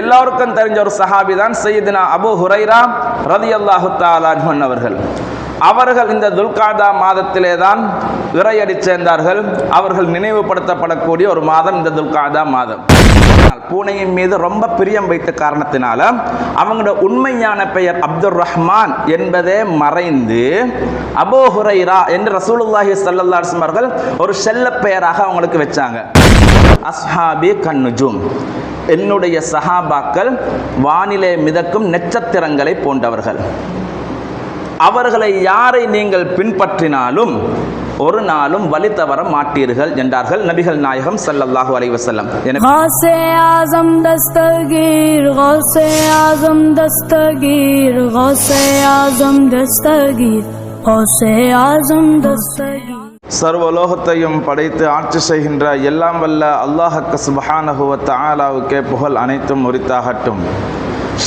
எல்லாருக்கும் தெரிஞ்ச ஒரு சஹாபி தான் சையதினா அபு ஹுரைரா ரதி அல்லாஹு தாலான் அவர்கள். அவர்கள் இந்த துல்காதா மாதத்திலே தான் இறையடி சேர்ந்தார்கள். அவர்கள் நினைவுபடுத்தப்படக்கூடிய ஒரு மாதம் இந்த துல்காதா மாதம். பூனையின் மீது ரொம்ப பிரியம் வைத்த காரணத்தினால அவங்களோட உண்மையான பெயர் அப்துல் ரஹ்மான் என்பதே மறைந்து அபோ ஹுரைரா என்று ரசூலுல்லாஹி ஸல்லல்லாஹு அவர்கள் ஒரு செல்ல பெயராக அவங்களுக்கு வச்சாங்க. அஸ்ஹாபி கண்ணுஜும் என்னுடைய சஹாபாக்கள் வானிலே மிதக்கும் நட்சத்திரங்களை போன்றவர்கள். அவர்களை யாரை நீங்கள் பின்பற்றினாலும் ஒரு நாளும் வழி தவற மாட்டீர்கள் என்றார்கள் நபிகள் நாயகம் சல்லல்லாஹு அலைஹி வஸல்லம். தஸ்தகீர் gouache awesome Dastagir gouache awesome Dastagir சர்வலோகத்தையும் படைத்து ஆட்சி செய்கின்ற எல்லாம் வல்ல அல்லாஹக்க சுபஹானகுவத் ஆலாவுக்கே புகழ் அனைத்தும் உரித்தாகட்டும்.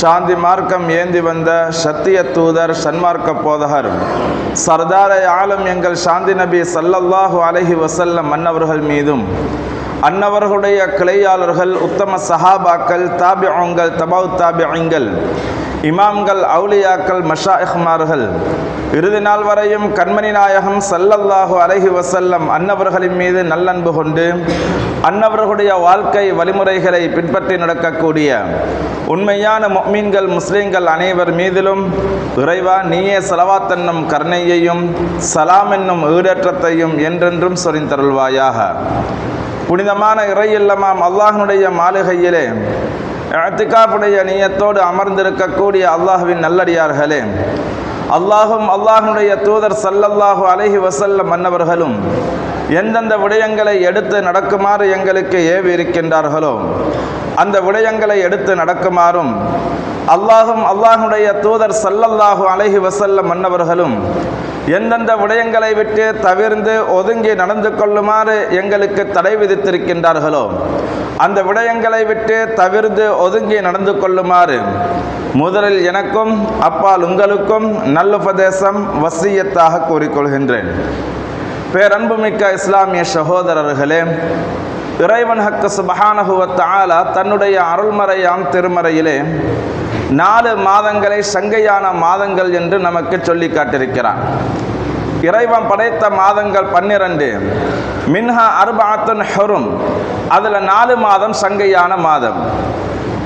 சாந்தி மார்க்கம் ஏந்தி வந்த சத்திய தூதர் சன்மார்க்க போதகர் சர்தாரை ஆலம் எங்கள் சாந்தி நபி சல்லல்லாஹு அலைஹி வசல்ல மன்னவர்கள் மீதும் அன்னவர்களுடைய கிளையாளர்கள் உத்தம சஹாபாக்கள் தாபியங்கள் தபாவு தாபியங்கள் இமாம்கள் அவுலியாக்கள் மஷாயிஹ்மார்கள் இறுதி நாள் வரையும் கண்மணி நாயகம் சல்லல்லாஹு அலஹி வசல்லம் அன்னவர்களின் மீது நல்லன்பு கொண்டு அன்னவர்களுடைய வாழ்க்கை வழிமுறைகளை பின்பற்றி நடக்கக்கூடிய உண்மையான மொமீன்கள் முஸ்லீம்கள் அனைவர் மீதிலும் இறைவா நீயே சலவாத் என்னும் கருணையையும் சலாம் என்னும் ஈடேற்றத்தையும் என்றென்றும் சொரிந்தருள்வாயாக. புனிதமான இறை இல்லமாம் அல்லாஹனுடைய மாளிகையிலே அத்திகாப்புடைய நீயத்தோடு அமர்ந்திருக்கக்கூடிய அல்லாஹுவின் நல்லடியார்களே அல்லாஹும் அல்லாஹனுடைய தூதர் சல்லல்லாஹு அலைஹி வசல்ல மன்னவர்களும் எந்தெந்த விடயங்களை எடுத்து நடக்குமாறு எங்களுக்கு ஏவி இருக்கின்றார்களோ அந்த விடயங்களை எடுத்து நடக்குமாறும் அல்லாஹும் அல்லாஹனுடைய தூதர் சல்லல்லாஹு அலஹி வசல்ல மன்னவர்களும் எந்தெந்த விடயங்களை விட்டு தவிர்ந்து ஒதுங்கி நடந்து கொள்ளுமாறு எங்களுக்கு தடை விதித்திருக்கின்றார்களோ அந்த விடயங்களை விட்டு தவிர்ந்து ஒதுங்கி நடந்து கொள்ளுமாறு முதலில் எனக்கும் அப்பால் உங்களுக்கும் நல்லுபதேசம் வசியத்தாக கூறிக்கொள்கின்றேன். பேரன்புமிக்க இஸ்லாமிய சகோதரர்களே இறைவன் ஹக்க சுபஹானஹுவத் ஆலா தன்னுடைய அருள்மறையாம் திருமறையிலே நாலு மாதங்களை சங்கையான மாதங்கள் என்று நமக்கு சொல்லி காட்டியிருக்கிறான். இறைவன் படைத்த மாதங்கள் பன்னிரண்டு. மின்ஹா அர்பாத்துன் ஹெரும். அதில் நாலு மாதம் சங்கையான மாதம்.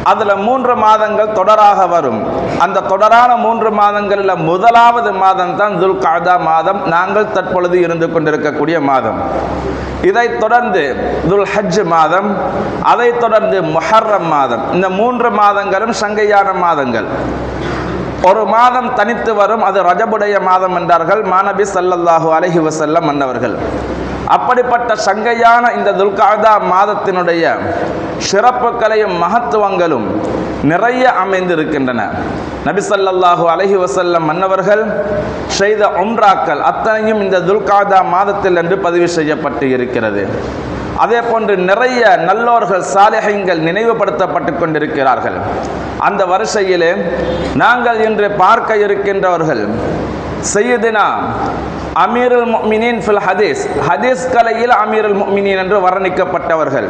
அதில் மூன்று மாதங்கள் தொடராக வரும். அந்த தொடரான மூன்று மாதங்களில் முதலாவது மாதம் தான் துல் காதா மாதம். நாங்கள் தற்பொழுது இருந்து கொண்டிருக்கக்கூடிய மாதம். இதைத் தொடர்ந்து துல் ஹஜ் மாதம் அதைத் தொடர்ந்து மொஹர்ரம் மாதம். இந்த மூன்று மாதங்களும் சங்கையான மாதங்கள். ஒரு மாதம் தனித்து வரும் அது ரஜபுடைய மாதம் என்றார்கள் மாநபி சல்லல்லாஹு அலஹி வசல்லம் மன்னவர்கள் அப்படிப்பட்ட சங்கையான இந்த துல்காதா மாதத்தினுடைய சிறப்புகளையும் மகத்துவங்களும் நிறைய அமைந்திருக்கின்றன. நபிசல்லாஹு அலஹி வசல்லம் மன்னவர்கள் செய்த ஒன்றாக்கள் அத்தனையும் இந்த துல்காதா மாதத்தில் என்று பதிவு செய்யப்பட்டு இருக்கிறது. அதே போன்று நிறைய நல்லோர்கள் சாலைகள் நினைவுபடுத்தப்பட்டு கொண்டிருக்கிறார்கள். அந்த வரிசையிலே நாங்கள் இன்று பார்க்க இருக்கின்றவர்கள் செய்யுதினா அமீருல் முக்மினின் ஃபில் ஹதீஸ். ஹதீஸ் கலையில் அமீருல் முக்மினின் என்று வர்ணிக்கப்பட்டவர்கள்.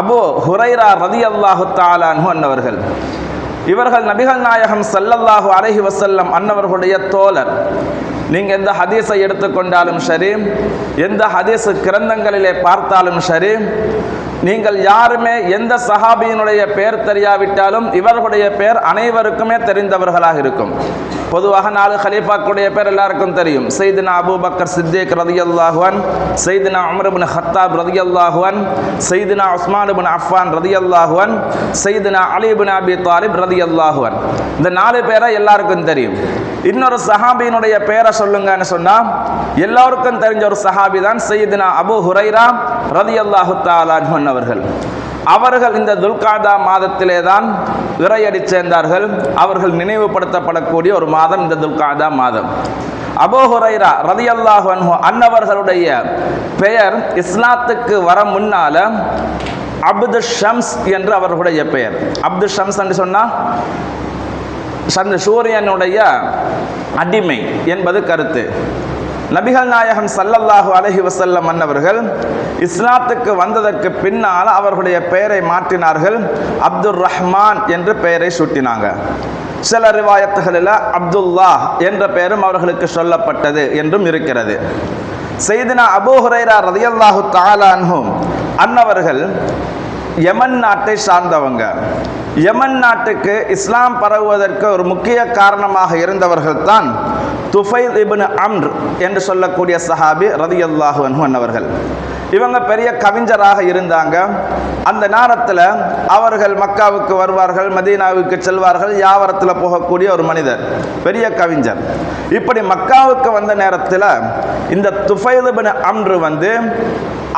அபு ஹுரைரா ரதி அல்லாஹு தாலான்ஹு அன்னவர்கள். இவர்கள் நபிகள் நாயகம் சல்லல்லாஹு அலஹி வசல்லம் அன்னவர்களுடைய தோழர். நீங்கள் எந்த ஹதீஸை எடுத்துக்கொண்டாலும் சரி எந்த ஹதீஸ் கிரந்தங்களிலே பார்த்தாலும் சரி நீங்கள் யாருமே எந்த சஹாபியினுடைய பெயர் தெரியாவிட்டாலும் இவர்களுடைய பெயர் அனைவருக்குமே தெரிந்தவர்களாக இருக்கும். பொதுவாக நாலு ஹலீஃபாக்குடைய பேர் எல்லாருக்கும் தெரியும். செய்தினா அபூபக்கர் சித்திக் ரதி அல்லாஹுவன் செய்தினா அமருபின் ஹத்தாப் ரதி அல்லாஹுவன் செய்தினா உஸ்மானுபின் அஃபான் ரதி அல்லாஹுவன் செய்தினா அலிபின் அபி தாலிப் ரதி அல்லாஹுவன் இந்த நாலு பேரை எல்லாருக்கும் தெரியும். இன்னொரு சஹாபியினுடைய பெயரை சொல்லுங்கன்னு சொன்னால் எல்லோருக்கும் தெரிஞ்ச ஒரு சஹாபி தான் செய்தினா அபு ஹுரைரா ரதி அல்லாஹு தாலான் அவர்கள். அவர்கள் இந்த துல்காதா மாதத்திலே தான் விரையடி சேர்ந்தார்கள். அவர்கள் நினைவுபடுத்தப்படக்கூடிய ஒரு மாதம் இந்த துல்காதா மாதம். அபோஹுரைரா ரதி அல்லாஹு அன்னவர்களுடைய பெயர் இஸ்லாத்துக்கு வர முன்னால அப்து ஷம்ஸ் என்று அவர்களுடைய பெயர். அப்து ஷம்ஸ் என்று சொன்னால் சந்த சூரியனுடைய அடிமை என்பது கருத்து. நபிகள் நாயகம் சல்லல்லாஹு அலஹி வசல்லம் மன்னவர்கள் இஸ்லாத்துக்கு வந்ததற்கு பின்னால் அவர்களுடைய பெயரை மாற்றினார்கள். அப்துல் ரஹ்மான் என்று பெயரை சூட்டினாங்க. சில ரிவாயத்துகளில் அப்துல்லா என்ற பெயரும் அவர்களுக்கு சொல்லப்பட்டது என்றும் இருக்கிறது. செய்தினா அபூ ஹுரைரா ரதியல்லாஹு தாலான்ஹும் அன்னவர்கள் யமன் நாட்டை சார்ந்தவங்க. யமன் நாட்டுக்கு இஸ்லாம் பரவுவதற்கு ஒரு முக்கிய காரணமாக இருந்தவர்கள் தான் துஃபைல் இபின் அம்ர் என்று சொல்லக்கூடிய சஹாபி ரதியல்லாஹு அன்ஹு அன்னவர்கள். இவங்க பெரிய கவிஞராக இருந்தாங்க. அந்த நேரத்தில் அவர்கள் மக்காவுக்கு வருவார்கள் மதீனாவுக்கு செல்வார்கள் யாவரத்தில் போகக்கூடிய ஒரு மனிதர் பெரிய கவிஞர். இப்படி மக்காவுக்கு வந்த நேரத்தில் இந்த துஃபைலுபின் அன்று அம்ரு வந்து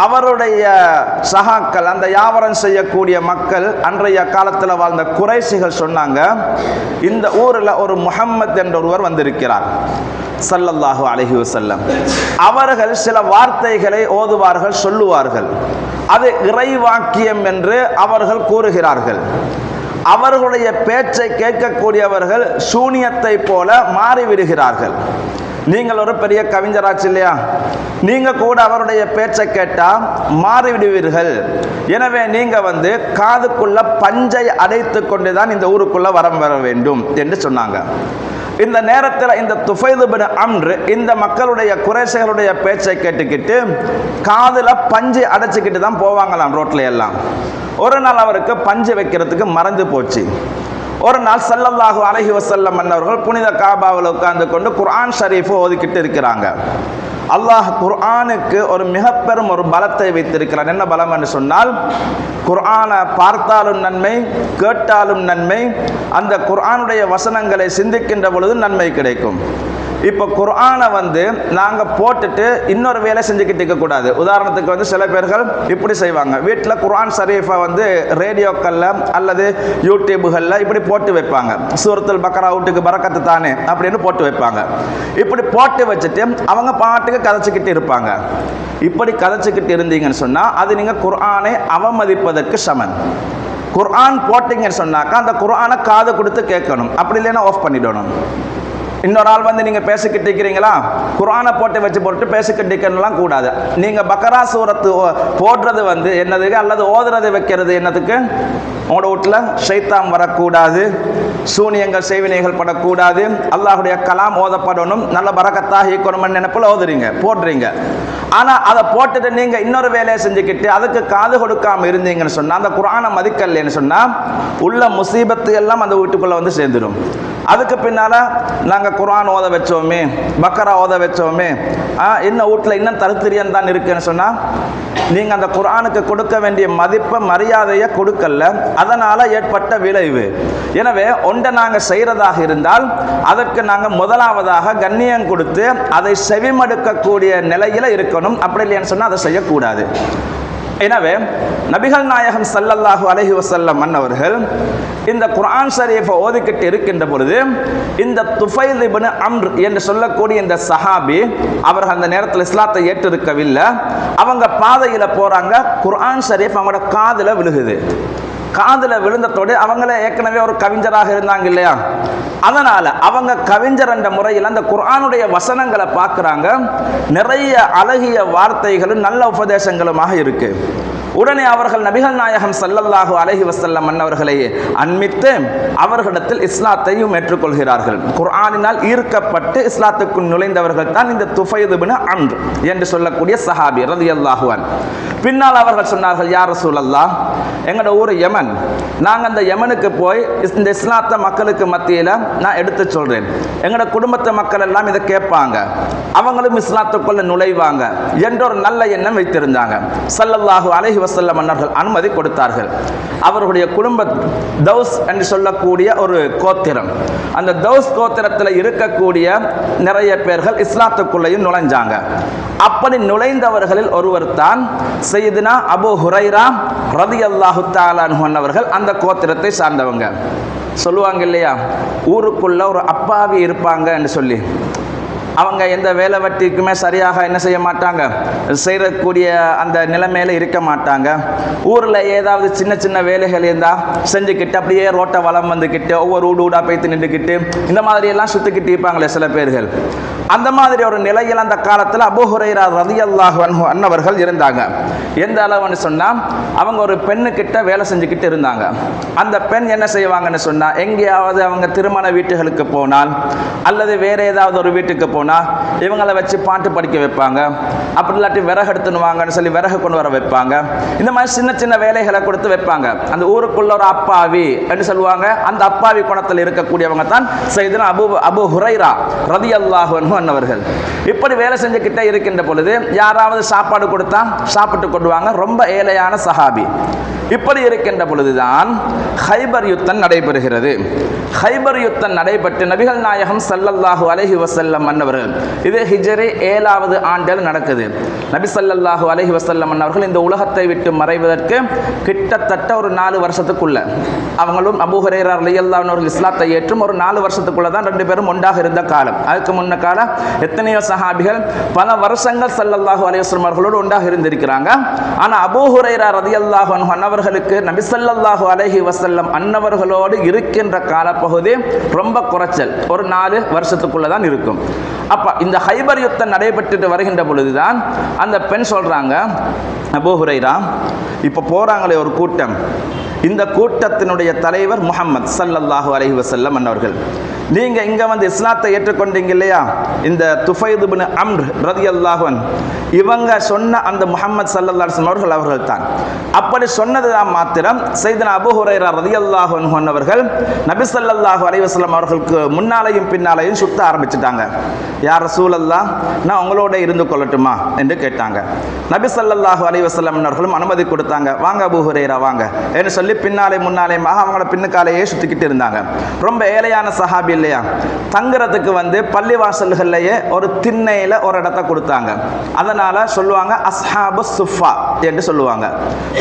அவருடைய சகாக்கள் அந்த யாவரம் செய்யக்கூடிய மக்கள் அன்றைய காலத்தில் வாழ்ந்த குறைசிகள் சொன்னாங்க இந்த ஊரில் ஒரு முகம்மத் என்ற ஒருவர் வந்திருக்கிறார் சல்லல்லாஹு அலைஹி வஸல்லம். அவர்கள் சில வார்த்தைகளை ஓதுவார்கள் சொல்லுவார்கள். அது இறைவாக்கியம் என்று அவர்கள் கூறுகிறார்கள். அவர்களுடைய பேச்சை கேட்கக்கூடியவர்கள் சூனியத்தை போல மாறிவிடுகிறார்கள். நீங்கள் ஒரு பெரிய கவிஞராச்சு இல்லையா? நீங்க கூட அவருடைய பேச்சை கேட்டா மாறிவிடுவீர்கள். எனவே நீங்க வந்து காதுக்குள்ள பஞ்சை அடைத்து கொண்டு தான் இந்த ஊருக்குள்ள வரம் வர வேண்டும் என்று சொன்னாங்க. இந்த நேரத்தில் இந்த துஃபைதுபின் அம்ரு இந்த மக்களுடைய குறைசைகளுடைய பேச்சை கேட்டுக்கிட்டு காதில் பஞ்சு அடைச்சிக்கிட்டு தான் போவாங்களாம் ரோட்டில் எல்லாம். ஒரு நாள் அவருக்கு பஞ்சு வைக்கிறதுக்கு மறந்து போச்சு. ஒரு நாள் சல்லல்லாஹு அலஹி வசல்லம் மன்னவர்கள் புனித காபாவில் உட்கார்ந்து கொண்டு குர்ஆன் ஷரீஃபை ஓதிக்கிட்டு இருக்கிறாங்க. அல்லாஹ் குர்ஆனுக்கு ஒரு மிக பெரும் ஒரு பலத்தை வைத்திருக்கிறான். என்ன பலம் என்று சொன்னால் குர்ஆனை பார்த்தாலும் நன்மை கேட்டாலும் நன்மை அந்த குர்ஆனுடைய வசனங்களை சிந்திக்கின்ற பொழுது நன்மை கிடைக்கும். இப்போ குர்ஆனை வந்து நாங்கள் போட்டுட்டு இன்னொரு வேலை செஞ்சுக்கிட்டு இருக்கக்கூடாது உதாரணத்துக்கு வந்து சில பேர்கள் இப்படி செய்வாங்க. வீட்டில் குர்ஆன் ஷரீஃபை வந்து ரேடியோக்களில் அல்லது யூடியூபுகளில் இப்படி போட்டு வைப்பாங்க. சூரத்தில் பக்கரா வீட்டுக்கு பறக்கத்து தானே அப்படின்னு போட்டு வைப்பாங்க. இப்படி போட்டு வச்சுட்டு அவங்க பாட்டுக்கு கதைச்சிக்கிட்டு இருப்பாங்க. இப்படி கதைச்சிக்கிட்டு இருந்தீங்கன்னு சொன்னால் அது நீங்கள் குர்ஆனை அவமதிப்பதற்கு சமன். குர்ஆன் போட்டிங்கன்னு சொன்னாக்கா அந்த குர்ஆனை காது கொடுத்து கேட்கணும். அப்படி இல்லைன்னா ஆஃப் பண்ணிடணும். இன்னொரு ஆள் வந்து நீங்கள் பேசிக்கிட்டு இருக்கிறீங்களா குரானை போட்டு வச்சு போட்டு பேசிக்கிட்டு இருக்கணும்லாம் கூடாது. நீங்கள் பக்கரா சூரத்து ஓ- போடுறது வந்து என்னதுக்கு அல்லது ஓதுறது வைக்கிறது என்னதுக்கு? உங்களோட வீட்டில் ஷைத்தாம் வரக்கூடாது. சூனியங்கள் செய்வினைகள் படக்கூடாது. அல்லாஹுடைய கலாம் ஓதப்படணும். நல்ல பறக்கத்தாக இருக்கணும்னு நினைப்பில் ஓதுறீங்க போடுறீங்க. ஆனால் அதை போட்டுட்டு நீங்கள் இன்னொரு வேலையை செஞ்சுக்கிட்டு அதுக்கு காது கொடுக்காமல் இருந்தீங்கன்னு சொன்னால் அந்த குரானை மதிக்கலைன்னு சொன்னால் உள்ள முசீபத்து எல்லாம் அந்த வீட்டுக்குள்ளே வந்து சேர்ந்துடும் அதுக்கு பின்னால் நாங்கள் குரான் ஓத வச்சோமே பக்கரா ஓத வச்சோமே ஆ, இன்னும் வீட்டில் இன்னும் தருத்திரியம் தான் இருக்குன்னு சொன்னால் நீங்கள் அந்த குரானுக்கு கொடுக்க வேண்டிய மதிப்பை மரியாதையை கொடுக்கல அதனால் ஏற்பட்ட விளைவு. எனவே ஒன்றை நாங்கள் செய்கிறதாக இருந்தால் அதற்கு நாங்கள் முதலாவதாக கண்ணியம் கொடுத்து அதை செவிமடுக்கக்கூடிய நிலையில் இருக்கணும். அப்படி இல்லைன்னு சொன்னால் அதை செய்யக்கூடாது. எனவே நபிகள் நாயகம் சல்லல்லாஹு அலஹி வசல்லம் மன்னவர்கள் இந்த குரான் ஷரீஃபை ஓதிக்கிட்டு இருக்கின்ற பொழுது இந்த துஃபைல் இப்னு அம்ர் என்று சொல்லக்கூடிய இந்த சஹாபி அவர்கள் அந்த நேரத்தில் இஸ்லாத்தை ஏற்றிருக்கவில்லை. அவங்க பாதையில் போகிறாங்க குரான் ஷரீஃப் அவங்களோட காதில் விழுகுது. காதில் விழுந்ததோடு அவங்களே ஏற்கனவே ஒரு கவிஞராக இருந்தாங்க இல்லையா? அதனால் அவங்க கவிஞர் என்ற முறையில் அந்த குரானுடைய வசனங்களை பார்க்குறாங்க. நிறைய அழகிய வார்த்தைகளும் நல்ல உபதேசங்களுமாக இருக்குது உடனே அவர்கள் நபிகள் நாயகம் சல்லல்லாஹு அலஹி வசல்லம் மன்னவர்களை அன்மித்து அவர்களிடத்தில் இஸ்லாத்தையும் ஏற்றுக்கொள்கிறார்கள். குர்ஆனினால் ஈர்க்கப்பட்டு இஸ்லாத்துக்குள் நுழைந்தவர்கள் தான் இந்த துஃபைது பின் அம்ர் என்று சொல்லக்கூடிய சஹாபி ரதி அல்லாஹுவன் பின்னால் அவர்கள் சொன்னார்கள் யார் சூழல்லா எங்களோட ஊர் யமன். நாங்கள் அந்த யமனுக்கு போய் இந்த இஸ்லாத்த மக்களுக்கு மத்தியில் நான் எடுத்து சொல்கிறேன் எங்களோட குடும்பத்து மக்கள் எல்லாம் இதை கேட்பாங்க. அவங்களும் இஸ்லாத்துக்குள்ள நுழைவாங்க. என்ற ஒரு நல்ல எண்ணம் வைத்திருந்தாங்க. சல்லல்லாஹு அலஹி வசல்லம் மன்னர்கள் அனுமதி கொடுத்தார்கள். அவர்களுடைய குடும்ப தௌஸ் என்று சொல்லக்கூடிய ஒரு கோத்திரம். அந்த தௌஸ் கோத்திரத்தில் இருக்கக்கூடிய நிறைய பேர்கள் இஸ்லாத்துக்குள்ளேயும் நுழைஞ்சாங்க. அப்படி நுழைந்தவர்களில் ஒருவர் தான் செய்தினா அபு ஹுரைரா ரதியல்லாஹு தாலான்ஹு அவர்கள் அந்த கோத்திரத்தை சார்ந்தவங்க. சொல்லுவாங்க இல்லையா? ஊருக்குள்ள ஒரு அப்பாவி இருப்பாங்க என்று சொல்லி. அவங்க எந்த வேலை வட்டிக்குமே சரியாக என்ன செய்ய மாட்டாங்க? செய்யக்கூடிய அந்த நிலைமையில இருக்க மாட்டாங்க. ஊரில் ஏதாவது சின்ன சின்ன வேலைகள் இருந்தால் செஞ்சுக்கிட்டு அப்படியே ரோட்டை வளம் வந்துக்கிட்டு ஒவ்வொரு ஊடு ஊடாக போய்த்து நின்றுக்கிட்டு இந்த மாதிரி எல்லாம் சுற்றிக்கிட்டு இருப்பாங்களே சில பேர்கள். அந்த மாதிரி ஒரு நிலையில் அந்த காலத்தில் அபுஹுரைரா ரதி அல்லாஹ் அன்னவர்கள் இருந்தாங்க. எந்த அளவுன்னு சொன்னால் அவங்க ஒரு பெண்ணுக்கிட்ட வேலை செஞ்சுக்கிட்டு இருந்தாங்க. அந்த பெண் என்ன செய்வாங்கன்னு சொன்னால் எங்கேயாவது அவங்க திருமண வீட்டுகளுக்கு போனால் அல்லது வேற ஏதாவது ஒரு வீட்டுக்கு போனால் இவங்களை வச்சு பாட்டு படிக்க வைப்பாங்க. அப்படி இல்லாட்டி விறகு எடுத்துன்னு வாங்கன்னு சொல்லி விறகு கொண்டு வர வைப்பாங்க. இந்த மாதிரி சின்ன சின்ன வேலைகளை கொடுத்து வைப்பாங்க. அந்த ஊருக்குள்ள ஒரு அப்பாவி என்று சொல்லுவாங்க. அந்த அப்பாவி குணத்தில் இருக்கக்கூடியவங்க தான் செய்தனா அபு அபு ஹுரைரா ரதி அல்லாஹு அன்னவர்கள். இப்படி வேலை செஞ்சுக்கிட்டே இருக்கின்ற பொழுது யாராவது சாப்பாடு கொடுத்தா சாப்பிட்டு கொண்டுவாங்க ரொம்ப ஏழையான சஹாபி. இப்படி இருக்கின்ற பொழுதுதான் ஹைபர் யுத்தம் நடைபெறுகிறது. ஹைபர் யுத்தம் நடைபெற்று நபிகள் நாயகம் சல்லல்லாஹு அலஹி வசல்லம் வஸல்லம் அவர் இது ஹிஜரே ஏழாவது ஆண்டில் நடக்குது. நபிசல்லாஹு அலஹி அலைஹி அவர்கள் இந்த உலகத்தை விட்டு மறைவதற்கு கிட்டத்தட்ட ஒரு நாலு வருஷத்துக்குள்ள அவங்களும் அபூ ஹரேரா ரலியல்லாஹு அவர்கள் இஸ்லாத்தை ஏற்றும் ஒரு நாலு வருஷத்துக்குள்ள தான் ரெண்டு பேரும் ஒன்றாக இருந்த காலம். அதுக்கு முன்ன காலம் எத்தனையோ சஹாபிகள் பல வருஷங்கள் சல்லல்லாஹு அலைஹி வஸல்லம் அவர்களோடு ஒன்றாக இருந்திருக்கிறாங்க. ஆனால் அபூ ஹுரைரா ரலியல்லாஹு அன்ஹு அன்னவர்களுக்கு நபிசல்லாஹு அலஹி அலைஹி அன்னவர்களோடு இருக்கின்ற காலப்பகுதி ரொம்ப குறைச்சல். ஒரு நாலு வருஷத்துக்குள்ள தான் இருக்கும். அப்போ இந்த ஹைபர் யுத்தம் நடைபெற்றுட்டு வருகின்ற பொழுதுதான் அந்த பெண் சொல்கிறாங்க அபூ ஹுரைரா இப்போ போகிறாங்களே ஒரு கூட்டம். இந்த கூட்டத்தினுடைய தலைவர் முஹம்மத் சல்லல்லாஹு அலஹி வசல்லம் அன்னவர்கள். நீங்க இங்க வந்து இஸ்லாத்தை ஏற்றுக்கொண்டீங்க இல்லையா? இந்த துஃபைது பின் அம்ர் ரதி அன்ஹு இவங்க சொன்ன அந்த முகமது ஸல்லல்லாஹு அவர்கள் அவர்கள் தான் அப்படி சொன்னதுதான் மாத்திரம் செய்தன அபு ஹுரைரா ரதி அல்லாஹன் அன்னவர்கள் நபி ஸல்லல்லாஹு அலைவசல்லம் அவர்களுக்கு முன்னாலையும் பின்னாலையும் சுத்த ஆரம்பிச்சிட்டாங்க. யார் சூழல்லா நான் உங்களோட இருந்து கொள்ளட்டுமா? என்று கேட்டாங்க. நபி ஸல்லல்லாஹு அலைவசல்லம் அவர்களும் அனுமதி கொடுத்தாங்க. வாங்க அபு ஹுரைரா வாங்க. என்று சொல்லி பின்னாலே முன்னாலேயுமாக அவங்கள பின்னுக்காலேயே சுத்திக்கிட்டு இருந்தாங்க. ரொம்ப ஏழையான சஹாபி இல்லையா? தங்குறதுக்கு வந்து பள்ளிவாசல்கள்லேயே ஒரு திண்ணையில ஒரு இடத்த கொடுத்தாங்க. அதனால சொல்லுவாங்க அஸ்ஹாபு சுஃபா என்று சொல்லுவாங்க.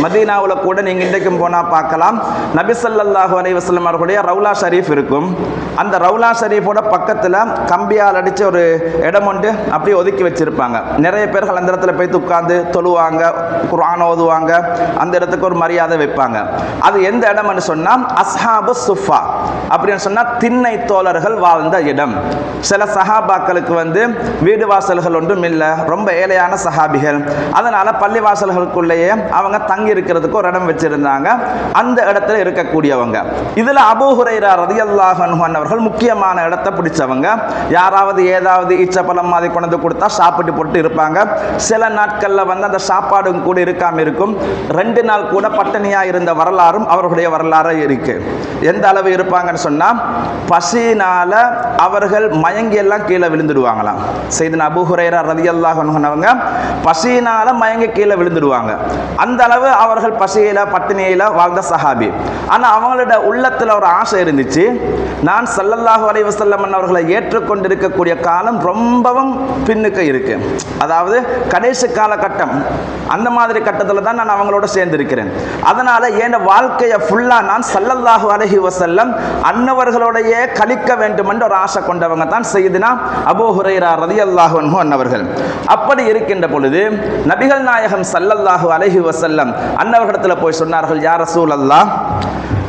மதீனாவில் கூட நீங்க இன்றைக்கும் போனா பார்க்கலாம். நபிசல்லாஹு அலி அலைஹி அவர்களுடைய ரவுலா ஷரீஃப் இருக்கும். அந்த ரவுலா ஷரீஃபோட பக்கத்தில் கம்பியால் அடிச்ச ஒரு இடம் ஒன்று அப்படியே ஒதுக்கி வச்சிருப்பாங்க. நிறைய பேர்கள் அந்த இடத்துல போய் உட்காந்து தொழுவாங்க குரான் ஓதுவாங்க. அந்த இடத்துக்கு ஒரு மரியாதை வைப்பாங்க. அது எந்த இடம்னு சொன்னா அஸ்ஹாபு சுஃபா. அப்படின்னு சொன்னா திண்ணை தோழர்கள் வாழ்ந்த இடம். சில சஹாபாக்களுக்கு வந்து வீடு வாசல்கள் ஒன்றும் இல்லை ரொம்ப ஏழையான சஹாபிகள். அதனால பள்ளி வாசல்களுக்குள்ளேயே அவங்க தங்கி இருக்கிறதுக்கு ஒரு இடம் வச்சிருந்தாங்க. அந்த இடத்துல இருக்கக்கூடியவங்க. இதுல அபூஹுரைரா ரதியல்லாஹன் அவர்கள் முக்கியமான இடத்தை பிடிச்சவங்க. யாராவது ஏதாவது ஈச்சப்பழம் மாதிரி கொண்டு கொடுத்தா சாப்பிட்டு போட்டு இருப்பாங்க. சில நாட்கள்ல வந்து அந்த சாப்பாடும் கூட இருக்காம இருக்கும். ரெண்டு நாள் கூட பட்டினியா இருந்த வரலாறு வரலாறும் அவர்களுடைய வரலாறு இருக்கு. எந்த அளவு இருப்பாங்கன்னு சொன்னா பசியினால அவர்கள் மயங்கி எல்லாம் கீழே விழுந்துடுவாங்களாம். செய்தன அபுஹுரேரா ஹுரைரா ரதியல்லாஹு அன்ஹு பசியினால மயங்கி கீழே விழுந்துடுவாங்க. அந்த அளவு அவர்கள் பசியில பட்டினியில வாழ்ந்த சஹாபி. ஆனா அவங்களோட உள்ளத்துல ஒரு ஆசை இருந்துச்சு. நான் சல்லல்லாஹு அலைஹி வஸல்லம் அவர்களை ஏற்றுக்கொண்டிருக்கக்கூடிய காலம் ரொம்பவும் பின்னுக்கு இருக்கு. அதாவது கடைசி காலகட்டம் அந்த மாதிரி கட்டத்தில் தான் நான் அவங்களோட சேர்ந்திருக்கிறேன். அதனால ஏன் வாழ்க்கையை ஃபுல்லாக நான் சல்லல்லாஹு அலஹி வசல்லம் அன்னவர்களோடையே கழிக்க வேண்டும் என்று ஒரு ஆசை கொண்டவங்க தான் செய்தினா அபோ ஹுரைரா ரலியல்லாஹு அன்ஹு அன்னவர்கள். அப்படி இருக்கின்ற பொழுது நபிகள் நாயகம் சல்லல்லாஹு அலஹி வசல்லம் அன்னவர்களிடத்தில் போய் சொன்னார்கள் யார் ரசூலல்லாஹ்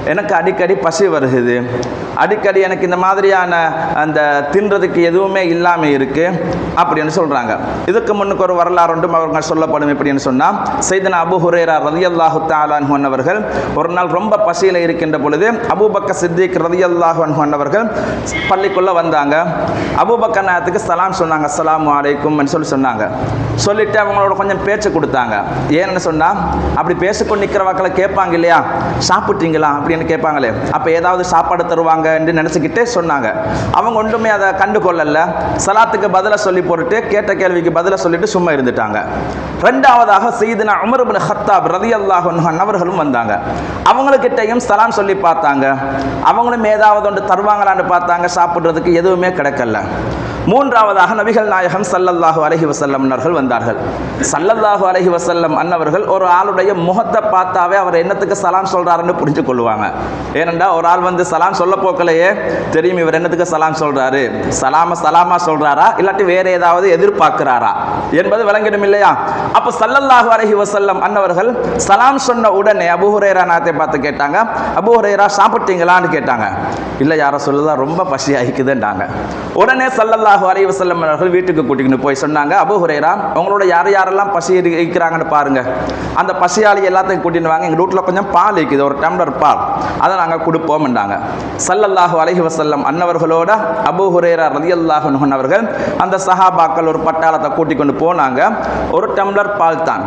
எனக்கு அடிக்கடி பசி வருகுது அடிக்கடி எனக்கு இந்த மாதிரியான அந்த தின்றதுக்கு எதுவுமே இல்லாமல் இருக்கு அப்படின்னு சொல்றாங்க. இதுக்கு முன்னுக்கு ஒரு வரலாறு ஒன்றும் அவங்க சொல்லப்படும் எப்படின்னு சொன்னால் சைதன் அபு ஹுரேரா ரதியல்லாஹு தாலான் அவர்கள் ஒரு நாள் ரொம்ப பசியில் இருக்கின்ற பொழுது அபூபக்க சித்திக் ரதியல்லாஹு அன்ஹு அவர்கள் பள்ளிக்குள்ள வந்தாங்க. அபூபக்க நேரத்துக்கு சலாம் சொன்னாங்க சலாம் அலைக்கும் சொல்லி சொன்னாங்க. சொல்லிட்டு அவங்களோட கொஞ்சம் பேச்சு கொடுத்தாங்க. ஏன்னு சொன்னா அப்படி பேசிக்கொண்டு நிற்கிற வாக்களை கேட்பாங்க இல்லையா? சாப்பிட்டீங்களா? அப்படின்னு கேட்பாங்களே. அப்போ ஏதாவது சாப்பாடு தருவாங்க என்று நினச்சிக்கிட்டே சொன்னாங்க. அவங்க ஒன்றுமே அதை கண்டு கொள்ளல சலாத்துக்கு பதிலை சொல்லி போட்டுட்டு கேட்ட கேள்விக்கு பதிலை சொல்லிட்டு சும்மா இருந்துட்டாங்க. ரெண்டாவதாக செய்தினா உமர் ஹத்தாப் ரதி அவர்களும் வந்தாங்க. அவங்களுக்கிட்டையும் சலாம் சொல்லி பார்த்தாங்க. அவங்களும் ஏதாவது ஒன்று தருவாங்களான்னு பார்த்தாங்க. சாப்பிட்றதுக்கு எதுவுமே கிடைக்கல. மூன்றாவதாக நபிகள் நாயகம் சல்லல்லாஹு அலஹி வசல்லம் அவர்கள் வந்தார்கள். சல்லல்லாஹு அலஹி வசல்லம் அன்னவர்கள் ஒரு ஆளுடைய முகத்தை பார்த்தாவே அவர் என்னத்துக்கு சலாம் சொல்றாருன்னு புரிஞ்சு கொள்வாங்க ஏனென்றா ஒரு ஆள் வந்து சலாம் சொல்ல மக்களையே தெரியும் இவர் என்னத்துக்கு சலாம் சொல்றாரு. சலாம சலாமா சொல்றாரா? இல்லாட்டி வேற ஏதாவது எதிர்பார்க்கிறாரா? என்பது விளங்கிடும் இல்லையா? அப்ப சல்லல்லாஹு அலைஹி வசல்லம் அன்னவர்கள் சலாம் சொன்ன உடனே அபுஹுரேரா நாத்தை பார்த்து கேட்டாங்க. அபுஹுரேரா சாப்பிட்டீங்களான்னு கேட்டாங்க. இல்ல யார சொல்லுதா ரொம்ப பசி ஆகிக்குதுன்றாங்க உடனே சல்லல்லாஹு அலைஹி வசல்லம் அவர்கள் வீட்டுக்கு கூட்டிக்கிட்டு போய் சொன்னாங்க அபுஹுரேரா உங்களோட யார் யாரெல்லாம் பசி இருக்கிறாங்கன்னு பாருங்க. அந்த பசியாளி எல்லாத்தையும் கூட்டிட்டு வாங்க எங்க வீட்டில் கொஞ்சம் பால் இருக்குது ஒரு டம்ளர் பால். அதை நாங்கள் கொடுப்போம்ன்றாங்க. சல்லல்லாஹு அலஹி வசல்லம் அன்னவர்களோட அபு ஹுரேரா ரலியல்லாஹு அன்ஹு அவர்கள் அந்த சஹாபாக்கள் ஒரு பட்டாளத்தை கூட்டிக் கொண்டு போனாங்க. ஒரு டம்ளர் பால் தான்.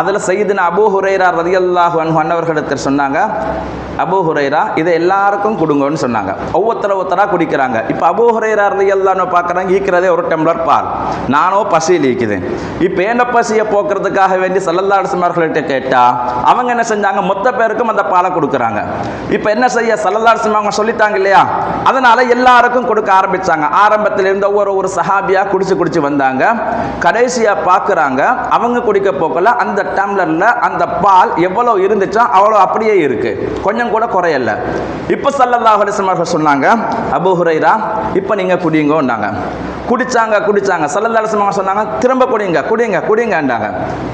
அதில் செய்தின அபு ஹுரேரா ரலியல்லாஹு அல்லாஹு அன்னவர்களிடத்தில் சொன்னாங்க அபு ஹுரைரா இதை எல்லாருக்கும் கொடுங்கன்னு சொன்னாங்க. ஒவ்வொருத்தர ஒருத்தரா குடிக்கிறாங்க. இப்போ அபூ ஹுரைரா ரலியல்லாஹு பார்க்குறாங்க ஈக்கிறதே ஒரு டம்ளர் பால். நானோ பசியில் ஈக்குது இப்போ என்ன பசியை போக்குறதுக்காக வேண்டி சல்லல்லா அலிஸ்மார்கள்ட்ட கேட்டா அவங்க என்ன செஞ்சாங்க? மொத்த பேருக்கும் அந்த பாலை கொடுக்குறாங்க. இப்போ என்ன செய்ய? சல்லல்லா அலிஸ்மா அவங்க சொல்லிட்டாங்க இல்லையா? அதனால எல்லாருக்கும் கொடுக்க ஆரம்பிச்சாங்க. ஆரம்பத்தில் இருந்த ஒவ்வொரு ஒரு சஹாபியா குடிச்சு குடிச்சு வந்தாங்க. கடைசியா பார்க்குறாங்க அவங்க குடிக்க போக்கல. அந்த டம்ளர்ல அந்த பால் எவ்வளவு இருந்துச்சோ அவ்வளோ அப்படியே இருக்கு. கொஞ்சம் கூட குறையல. இப்போ சல்லல்லாஹ் அலைஹி சொன்னாங்க அபு ஹுரைரா இப்போ நீங்க குடிங்கோன்னாங்க. குடிச்சாங்க குடிச்சாங்க. சல்லல்லாஹு அலைஹி சொன்னாங்க திரும்ப குடிங்க குடிங்க குடிங்கண்டாங்க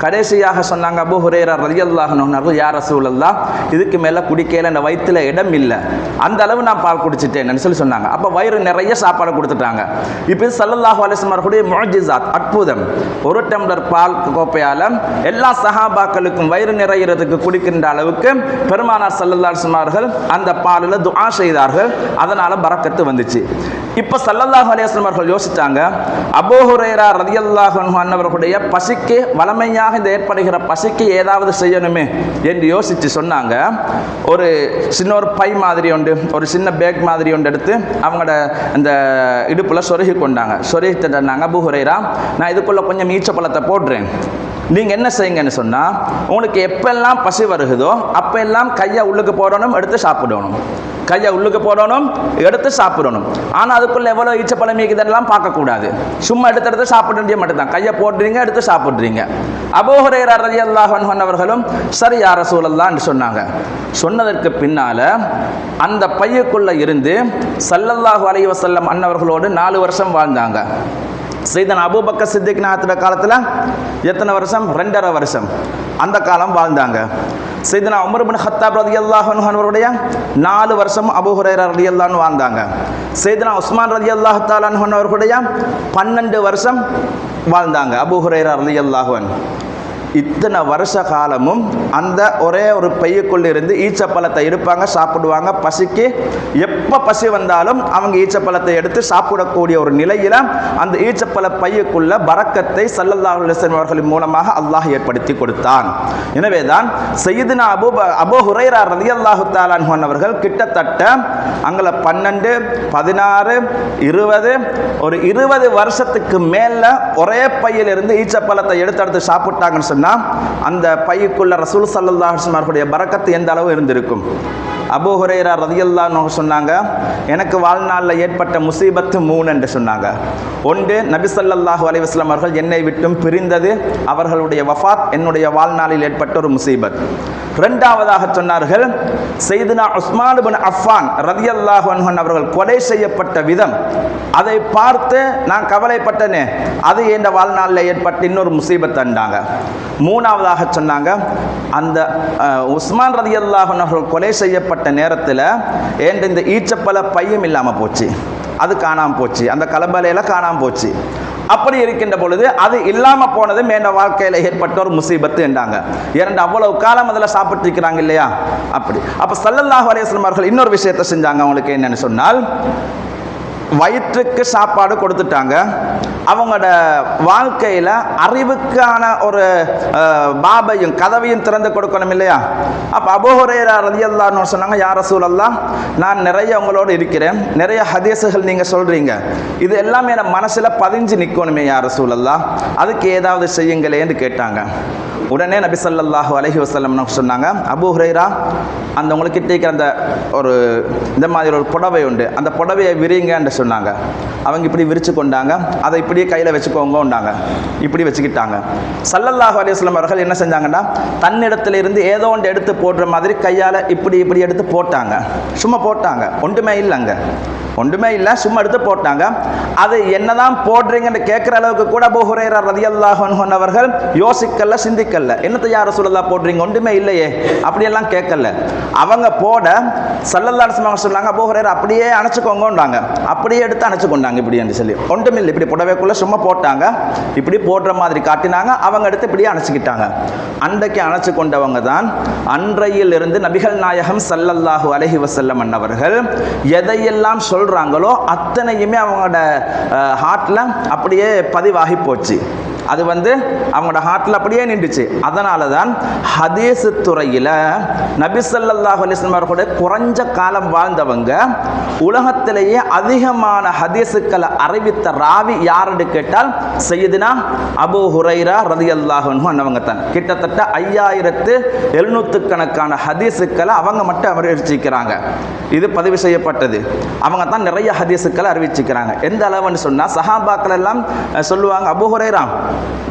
கடைசியாக சொன்னாங்க அபூ ஹுரைரா ரலியல்லாஹு அன்ஹு யா ரசூலல்லாஹ் இதுக்கு மேல குடிக்கையில அந்த வயித்துல இடம் இல்லை. அந்த அளவு நான் பால் குடிச்சிட்டேன்னு சொல்லி சொன்னாங்க. அப்ப வயிறு நிறைய சாப்பாடு கொடுத்துட்டாங்க. இப்போ சல்லல்லாஹு அலைஹி வஸல்லம் அவர்களுடைய அற்புதம். ஒரு டம்ளர் பால் கோப்பையால எல்லா சஹாபாக்களுக்கும் வயிறு நிறையிறதுக்கு குடிக்கின்ற அளவுக்கு பெருமானார் சல்லல்லாஹு அலைஹி அந்த பாலில் துஆ செய்தார்கள். அதனால பரக்கத்து வந்துச்சு. இப்போ சல்லல்லாஹு அலைஹி அவர்கள் யோசிச்சாங்க அபூ ரதியல்லாஹ் ரலியல்லாஹு அன்னவர்களுடைய பசிக்கு வளமையாக இந்த ஏற்படுகிற பசிக்கு ஏதாவது செய்யணுமே என்று யோசித்து சொன்னாங்க. ஒரு சின்ன ஒரு பை மாதிரி உண்டு ஒரு சின்ன பேக் மாதிரி ஒன்று எடுத்து அவங்களோட அந்த இடுப்பில் சொருகி கொண்டாங்க. சொருகி தந்தாங்க அபூ நான் இதுக்குள்ள கொஞ்சம் ஈச்ச பழத்தை போடுறேன். நீங்கள் என்ன செய்யுங்கன்னு சொன்னால் உங்களுக்கு எப்பெல்லாம் பசி வருகுதோ அப்பெல்லாம் கையை உள்ளுக்கு போடணும் எடுத்து சாப்பிடணும். கையை உள்ளுக்கு போடணும் எடுத்து சாப்பிடணும். ஆனால் அதுக்குள்ள எவ்வளோ ஈச்சப்பழம் இருக்குதெல்லாம் பார்க்கக்கூடாது. சும்மா எடுத்து எடுத்து சாப்பிட மட்டும்தான். கையை போடுறீங்க எடுத்து சாப்பிட்றீங்க. அபோஹரேரா ரதி அல்லாஹன் அவர்களும் சரி யார சூழல்லான்னு சொன்னாங்க. சொன்னதற்கு பின்னால அந்த பையக்குள்ள இருந்து சல்லல்லாஹு அலைஹி வஸல்லம் அன்னவர்களோடு நாலு வருஷம் வாழ்ந்தாங்க. சைதன் அபுபக்க சித்திக் நாயத்தோட காலத்தில் எத்தனை வருஷம்? ரெண்டரை வருஷம். அந்த காலம் வாழ்ந்தாங்க. சைதனா உமர்பின் ஹத்தாப் ரதி அவருடைய நாலு வருஷம் அபுஹுரேரா ரதி அல்லான்னு வாழ்ந்தாங்க. சைதனா உஸ்மான் ரதி அல்லாஹ் அவர்களுடைய பன்னெண்டு வருஷம் வாழ்ந்தாங்க அபுஹுரேரா ரதி அல்லாஹன் இத்தனை வருஷ காலமும் அந்த ஒரே ஒரு பையக்குள்ளிருந்து ஈச்சப்பழத்தை எடுப்பாங்க சாப்பிடுவாங்க. பசிக்கு எப்போ பசி வந்தாலும் அவங்க ஈச்சப்பழத்தை எடுத்து சாப்பிடக்கூடிய ஒரு நிலையில் அந்த ஈச்சப்பழ பையக்குள்ள பரக்கத்தை சல்லல்லாஹ் அவர்களின் மூலமாக அல்லாஹ் ஏற்படுத்தி கொடுத்தான். எனவே தான் செய்தினா அபு அபோ ஹுரைரா ரதி அல்லாஹு தாலான் அவர்கள் கிட்டத்தட்ட அங்கே பன்னெண்டு பதினாறு இருபது ஒரு இருபது வருஷத்துக்கு மேலே ஒரே பையிலிருந்து ஈச்சப்பழத்தை எடுத்து எடுத்து சாப்பிட்டாங்கன்னு சொன்னா அந்த பைக்குள்ள ரசூல் சல்லல்லாஹு அவர்களுடைய பறக்கத்து எந்த அளவு இருந்திருக்கும்? அபு ஹுரேரா ரதியல்லான்னு சொன்னாங்க எனக்கு வாழ்நாளில் ஏற்பட்ட முசீபத்து மூணு என்று சொன்னாங்க. ஒன்று நபிசல்லாஹு அலைவாஸ்லாம் அவர்கள் என்னை விட்டும் பிரிந்தது அவர்களுடைய வஃபாத் என்னுடைய வாழ்நாளில் ஏற்பட்ட ஒரு முசீபத். ரெண்டாவதாக சொன்னார்கள் செய்துனா உஸ்மான் பின் அஃபான் ரதியல்லாஹு அன்ஹன் அவர்கள் கொலை செய்யப்பட்ட விதம் அதை பார்த்து நான் கவலைப்பட்டனே அது என் வாழ்நாளில் ஏற்பட்ட இன்னொரு முசீபத் அண்டாங்க மூணாவதாக சொன்னாங்க அந்த உஸ்மான் ரதியல்லாஹன் அவர்கள் கொலை செய்யப்பட்ட நேரத்தில் ஏன் இந்த ஈச்சப்பழ பையும் இல்லாமல் போச்சு? அது காணாமல் போச்சு. அந்த கலம்பலையெல்லாம் காணாமல் போச்சு. அப்படி இருக்கின்ற பொழுது அது இல்லாம போனது மேண்ட வாழ்க்கையில ஏற்பட்ட ஒரு முசீபத்து என்றாங்க. இரண்டு அவ்வளவு காலம் அதில் சாப்பிட்டு இருக்கிறாங்க இல்லையா? அப்படி. அப்போ சல்லல்லாஹ் அலைஹி அவர்கள் இன்னொரு விஷயத்தை செஞ்சாங்க. அவங்களுக்கு என்னன்னு சொன்னால் வயிற்றுக்கு சாப்பாடு கொடுத்துட்டாங்க. அவங்களோட வாழ்க்கையில் அறிவுக்கான ஒரு பாபையும் கதவையும் திறந்து கொடுக்கணும் இல்லையா? அப்போ அபோஹுரேரா ரதியல்லான்னு சொன்னாங்க யார் சூழல்லாம் நான் நிறைய உங்களோடு இருக்கிறேன். நிறைய ஹதேசுகள் நீங்கள் சொல்கிறீங்க இது எல்லாமே என் மனசில் பதிஞ்சு நிற்கணுமே யார் சூழல்லாம் அதுக்கு ஏதாவது செய்யுங்களேன்னு கேட்டாங்க. உடனே நபி ஸல்லல்லாஹு அலஹி வசல்லம் சொன்னாங்க அபு ஹுரைரா அந்த உங்களுக்கு இருக்கிற அந்த ஒரு இந்த மாதிரி ஒரு புடவை உண்டு அந்த புடவையை விரிங்கன்னு சொன்னாங்க. அவங்க இப்படி விரிச்சு கொண்டாங்க அதை இப்படியே கையில் வச்சுக்கோங்கண்டாங்க. இப்படி வச்சுக்கிட்டாங்க. சல்லல்லாஹு அலிஸ்லாம் அவர்கள் என்ன செஞ்சாங்கன்னா தன்னிடத்துல இருந்து ஏதோ ஒன்று எடுத்து போடுற மாதிரி கையால் இப்படி இப்படி எடுத்து போட்டாங்க. சும்மா போட்டாங்க. ஒன்றுமே இல்லைங்க. ஒன்றுமே இல்லை சும்மா எடுத்து போட்டாங்க. அது என்னதான் போடுறீங்கன்னு கேட்குற அளவுக்கு கூட அபூ ஹுரைரா ரதி அன்ஹு அவர்கள் யோசிக்கல சிந்திக்கல. என்னத்தை யார் சொல்லலா போடுறீங்க? ஒன்றுமே இல்லையே. அப்படியெல்லாம் கேட்கல. அவங்க போட சல்லல்லாஹு சொன்னாங்க போகிறார் அப்படியே அணைச்சிக்கோங்கன்றாங்க. அப்படியே எடுத்து அணைச்சுக்கொண்டாங்க இப்படி என்று சொல்லி. ஒன்றும் இல்லை. இப்படி புடவைக்குள்ள சும்மா போட்டாங்க. இப்படி போடுற மாதிரி காட்டினாங்க. அவங்க எடுத்து இப்படியே அணைச்சிக்கிட்டாங்க. அன்றைக்கு அணைச்சு கொண்டவங்க தான் அன்றையில் இருந்து நபிகள் நாயகம் சல்லல்லாஹு அலஹி வசல்லம் அன்னவர்கள் எதையெல்லாம் சொல்றாங்களோ அத்தனையுமே அவங்களோட ஹார்ட்ல அப்படியே பதிவாகி போச்சு. அது வந்து அவங்களோட ஹார்ட்ல அப்படியே நின்றுச்சு. அதனால தான் ஹதீஸ் துறையில் நபிசல்லாஹ் ஸல்லல்லாஹு அவர்களுடைய குறைஞ்ச காலம் வாழ்ந்தவங்க உலகத்திலேயே அதிகமான ஹதீஸுக்களை அறிவித்த ராவி யாருன்னு கேட்டால் செய்யுதுனா அபு ஹுரைரா ரதி அல்லாஹன் அண்ணவங்க தான். கிட்டத்தட்ட ஐயாயிரத்து எழுநூத்து கணக்கான ஹதீஸுக்களை அவங்க மட்டும் அறிவிச்சிக்கிறாங்க இது பதிவு செய்யப்பட்டது. அவங்க தான் நிறைய ஹதீஸுக்களை அறிவிச்சிக்கிறாங்க எந்த அளவுன்னு சொன்னால் சஹாபாக்கள் எல்லாம் சொல்லுவாங்க அபு ஹுரைரா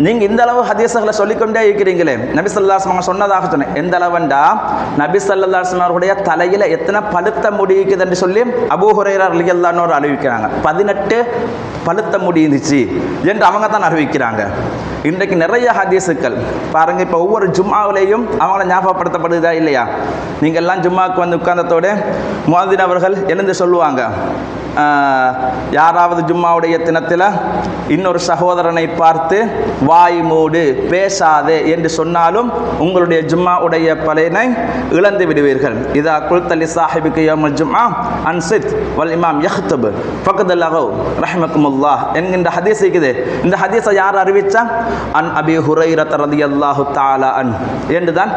நீங்க இந்த அளவு ஹதீசுகளை சொல்லிக்கொண்டே இருக்கிறீங்களே. நபி ஸல்லல்லாஹு அலைஹி சொன்னதாக சொன்னேன். எந்த அளவுண்டா? நபி ஸல்லல்லாஹு அவருடைய தலையில எத்தனை பழுத்த முடி இருக்குதுன்னு சொல்லி அபூ ஹுரைரா ரலியல்லாஹு அறிவிக்கிறாங்க. பதினெட்டு பழுத்த முடி இருந்துச்சு என்று அவங்க தான் அறிவிக்கிறாங்க. இன்றைக்கு நிறைய ஹதீஸுக்கள் பாருங்க இப்போ ஒவ்வொரு ஜும்மாவிலையும் அவங்கள ஞாபகப்படுத்தப்படுதா இல்லையா? நீங்கள் எல்லாம் ஜும்மாவுக்கு வந்து உட்கார்ந்தத்தோடு முஹாதின் அவர்கள் எழுந்து சொல்லுவாங்க. யாராவது ஜும்மாவுடைய தினத்தில் இன்னொரு சகோதரனை பார்த்து வாய் மூடு பேசாதே என்று சொன்னாலும் உங்களுடைய ஜும்மாவுடைய பலனை இழந்து விடுவீர்கள். இதா குல்தலி சாஹிபுக்கு யோமல் ஜும்மா அன்சித் வல் இமாம் யஹ்தப் ஃபகத் லகவ் ரஹ்மக்குமுல்லாஹ் என்கின்ற ஹதீஸ் இருக்குது. இந்த ஹதீஸை யார் அறிவிச்சா? அன் அபி ஹுரைரத் ரலியல்லாஹு தாலா அன் என்று தான்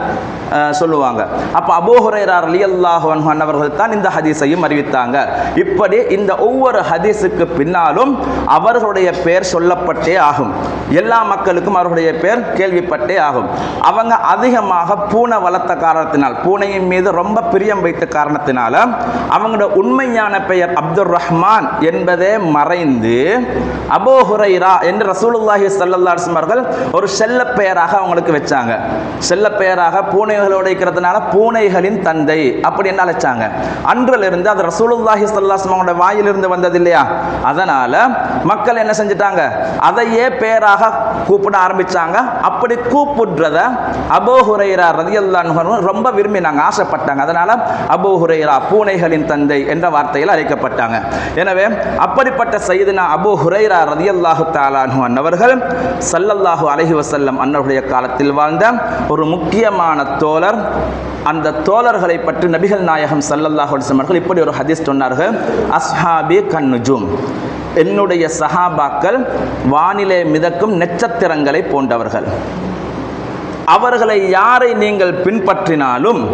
சொல்லுவாங்க. அப்போ அபோ ஹுரைரா ரலியல்லாஹு அன்ஹன் அவர்கள் தான் இந்த ஹதீஸையும் அறிவித்தாங்க. இப்படி இந்த ஒவ்வொரு ஹதீஸுக்கு பின்னாலும் அவர்களுடைய பெயர் சொல்லப்பட்டே ஆகும். எல்லா மக்களுக்கும் அவர்களுடைய பெயர் கேள்விப்பட்டே ஆகும். அவங்க அதிகமாக பூனை வளர்த்த காரணத்தினால் பூனையின் மீது ரொம்ப பிரியம் வைத்த காரணத்தினால அவங்களோட உண்மையான பெயர் அப்துல் ரஹ்மான் என்பதே மறைந்து அபூ ஹுரைரா என்று ரசூலுல்லாஹி ஸல்லல்லாஹு அவர்கள் ஒரு செல்ல பெயராக அவங்களுக்கு வச்சாங்க. செல்ல பெயராக பூனைகளோடு இருக்கிறதுனால பூனைகளின் தந்தை அப்படி என்ன அழைச்சாங்க. அன்றிலிருந்து அது ரசூலுல்லாஹி ஸல்லல்லாஹு அலைஹி வஸல்லம் வாயிலிருந்து வந்தது இல்லையா அதனால மக்கள் என்ன செஞ்சிட்டாங்க? அதையே பேராக கூப்பிட ஆரம்பிச்சாங்க. அப்படி கூப்பிடுறத அபோ ஹுரைரா ரலியல்லாஹு ரொம்ப விரும்பினாங்க ஆசைப்பட்டாங்க. அதனால அபோ ஹுரைரா பூனைகளின் தந்தை என்ற வார்த்தையில் அழைக்கப்பட்டாங்க. எனவே அப்படிப்பட்ட சைதுனா அபூ ஹுரைரா ரதியல்லாஹு தாலானு அன்னவர்கள் சல்லல்லாஹு அலஹி வசல்லம் அன்னருடைய காலத்தில் வாழ்ந்த ஒரு முக்கியமான தோழர். அந்த தோழர்களை பற்றி நபிகள் நாயகம் சல்லல்லாஹு அலைஹி அவர்கள் இப்படி ஒரு ஹதீஸ் சொன்னார்கள். அஸ்ஹாபி கண்ணுஜும். என்னுடைய சஹாபாக்கள் வானிலே மிதக்கும் நட்சத்திரங்களை போன்றவர்கள். அவர்களை யாரை நீங்கள் பின்பற்றினாலும்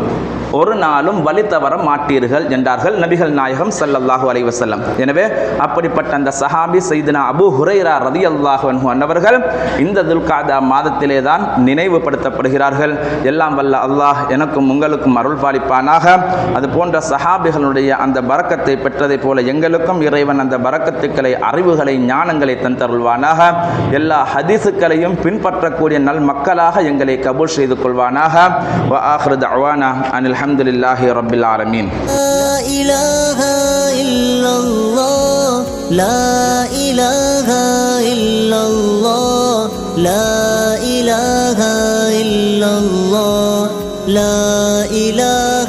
ஒரு நாளும் வழி தவற மாட்டீர்கள் என்றார்கள் நபிகள் நாயகம் சல்லல்லாஹு அலைவசல்லம் எனவே அப்படிப்பட்ட அந்த சஹாபி செய்தினா அபு ஹுரைரா ரதி அல்லாஹு அன்னவர்கள் இந்த துல்காதா மாதத்திலே தான் நினைவுபடுத்தப்படுகிறார்கள். எல்லாம் வல்ல அல்லாஹ் எனக்கும் உங்களுக்கும் அருள் பாலிப்பானாக அது போன்ற சஹாபிகளுடைய அந்த பறக்கத்தை பெற்றதைப் போல எங்களுக்கும் இறைவன் அந்த பறக்கத்துக்களை அறிவுகளை ஞானங்களை தந்தருள்வானாக. எல்லா ஹதீசுக்களையும் பின்பற்றக்கூடிய நல் மக்களாக எங்களை கபூல் செய்து கொள்வானாக. வ الحمد لله رب العالمين لا إله إلا الله. لا إله إلا الله. لا إله إلا الله. لا إله